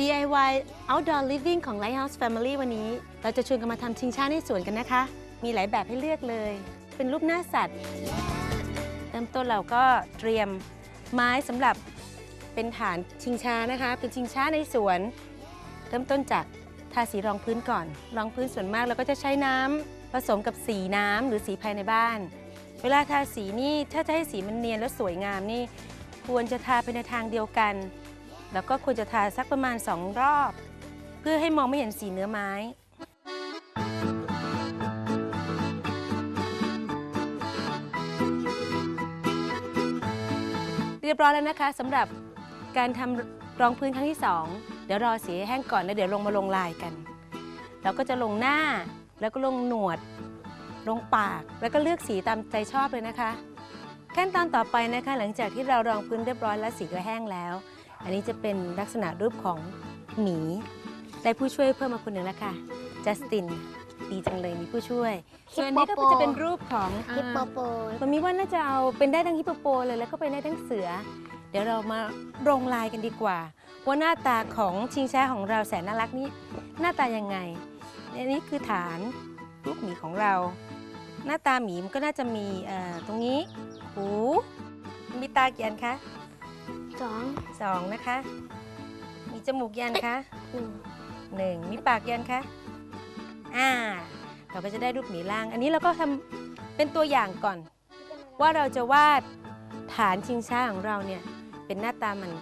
DIY Outdoor Living ของ Lighthouse Family วันนี้ เราจะชวนกันมาทำชิงช้าในสวนกันนะคะ มีหลายแบบให้เลือกเลย เป็นรูปหน้าสัตว์ เริ่มต้นเราก็เตรียมไม้สำหรับเป็นฐานชิงช้านะคะ เป็นชิงช้าในสวน เริ่มต้นจากทาสีรองพื้นก่อน รองพื้นส่วนมากเราก็จะใช้น้ำผสมกับสีน้ำหรือสีภายในบ้าน เวลาทาสีนี่ถ้าจะให้สีมันเนียนและสวยงามนี่ควรจะทาไปในทางเดียวกัน แล้วก็ควรจะทาสักประมาณ 2 รอบ เพื่อให้มองไม่เห็นสีเนื้อไม้ เรียบร้อยแล้วนะคะสำหรับการทำรองพื้นครั้งที่ 2 เดี๋ยวรอสีแห้งก่อนแล้วเดี๋ยวลงมาลงลายกัน เราก็จะลงหน้าแล้วก็ลงหนวด ลงปากแล้วก็เลือกสีตามใจชอบเลยนะคะ ขั้นตอนต่อไปนะคะ หลังจากที่เรารองพื้นเรียบร้อยและสีก็แห้งแล้ว อันนี้จะเป็นลักษณะรูปของหมี ได้ผู้ช่วยเพิ่มมาคนหนึ่งแล้วค่ะ จัสติน ดีจังเลยมีผู้ช่วย ส่วนอันนี้ก็จะเป็นรูปของฮิปโปโปมันมีว่าน่าจะเอาเป็นได้ทั้งฮิปโปโปเลยแล้วก็เป็นได้ทั้งเสือ เดี๋ยวเรามาลงลายกันดีกว่า ว่าหน้าตาของชิงช้าของเราแสนน่ารักนี้ หน้าตายังไงอันนี้คือฐานรูปหมีของเรา หน้าตาหมีมันก็น่าจะมีเอ่อตรงนี้หูมีตากี่อันคะ สองสองนะคะ มีจมูกกี่อันคะหนึ่งหนึ่งมีปากกี่อันคะอ่า เราก็จะได้รูปหมีล่าง อันนี้เราก็ทำเป็นตัวอย่างก่อน ว่าเราจะวาดฐานชิงช้าของเราเนี่ยเป็นหน้าตามัน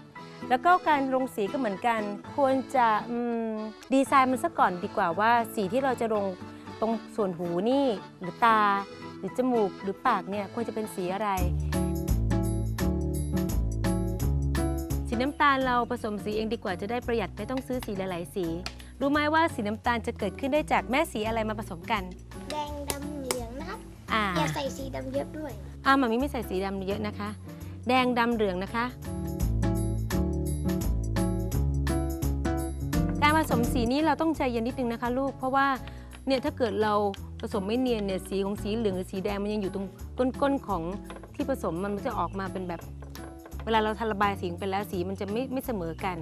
แล้วก็การลงสีก็เหมือนกัน ควรจะอืมดีไซน์มันซะก่อนดีกว่าว่าสีที่เราจะลงตรงส่วนหูนี่หรือตา หรือจมูกหรือปากเนี่ยควรจะเป็นสีอะไร น้ำตาลเราผสมสีเองดีกว่าจะได้ประหยัดไม่ต้องซื้อสีหลาย ๆ สี รู้ไหมว่าสีน้ำตาลจะเกิดขึ้นได้จากแม่สีอะไรมาผสมกัน แดงดำเหลืองนะครับอ่าอย่าใส่สีดำเยอะด้วยอ่ามามิไม่ใส่สีดำเยอะนะคะ แดงดำเหลืองนะคะ การผสมสีนี้เราต้องใจเย็นนิดนึงนะคะ ลูกเพราะว่าเนี่ยถ้าเกิดเราผสมไม่เนียนเนี่ยสีของสีเหลืองหรือสีแดงมันยังอยู่ตรงก้นๆของที่ผสมมันจะออกมาเป็นแบบเวลาเราทาระบายสีลงไปแล้วสีมันจะไม่ไม่เสมอกัน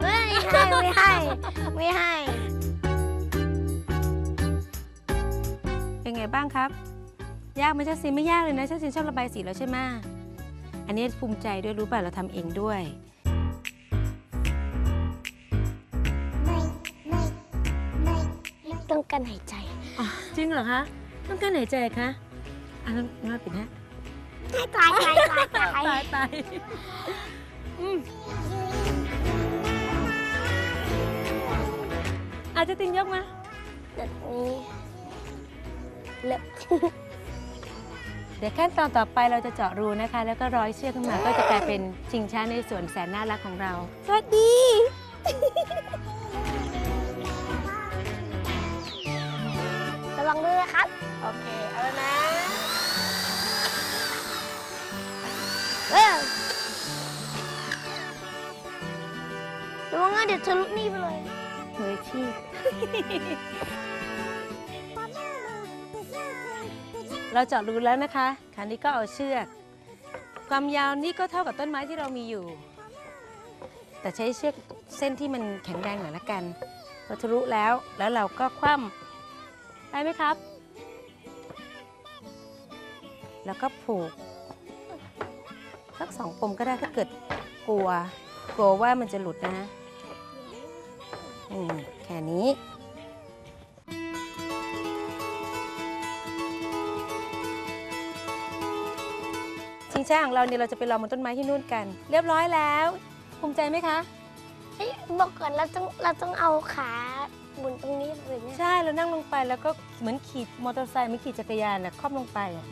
ไม่ให้ ไม่ให้ ไม่ให้ เป็นไงบ้างครับ ยากไหมเจ้าซินไม่ยากเลยนะเจ้าซินชอบระบายสีแล้วใช่ไหมอันนี้ภูมิใจด้วยรู้ป่ะเราทำเองด้วย การหายใจจริงเหรอคะต้องการหายใจคะอันนั้นน่าปิดฮะให้ตายตายตายตายตายตายอืมอาจจะตินยกมาแบบนี้เล็บเดี๋ยวขั้นตอนต่อไปเราจะเจาะรูนะคะ แล้วก็ร้อยเชือกขึ้นมาก็จะกลายเป็นชิงช้าในสวนแสนน่ารักของเรา สวัสดี ระวังด้วยนะครับ โอเค เอาแล้วนะเออระวังนะเดี๋ยวทะลุนี่ไปเลยมืออาชีพ เราเจาะรูแล้วนะคะคราวนี้ก็เอาเชือก ความยาวนี่ก็เท่ากับต้นไม้ที่เรามีอยู่ แต่ใช้เชือกเส้นที่มันแข็งแรงหน่อยละกันพอทะลุแล้วแล้วเราก็คว่ำ ได้ไหมครับ แล้วก็ผูกสักสองปมก็ได้ถ้าเกิดกลัว กลัวว่ามันจะหลุดนะอืมแค่นี้ชิงช้าของเราเนี่ยเราจะไปรอบนต้นไม้ที่นู่นกัน เรียบร้อยแล้ว ภูมิใจไหมคะเอ้ยบอกก่อนเราต้องเราต้องเอาขา บนตรงนี้เลยเนี่ย ใช่เรานั่งลงไปแล้วก็เหมือนขี่มอเตอร์ไซค์เหมือนขี่จักรยานนะคล่อมลงไปอะ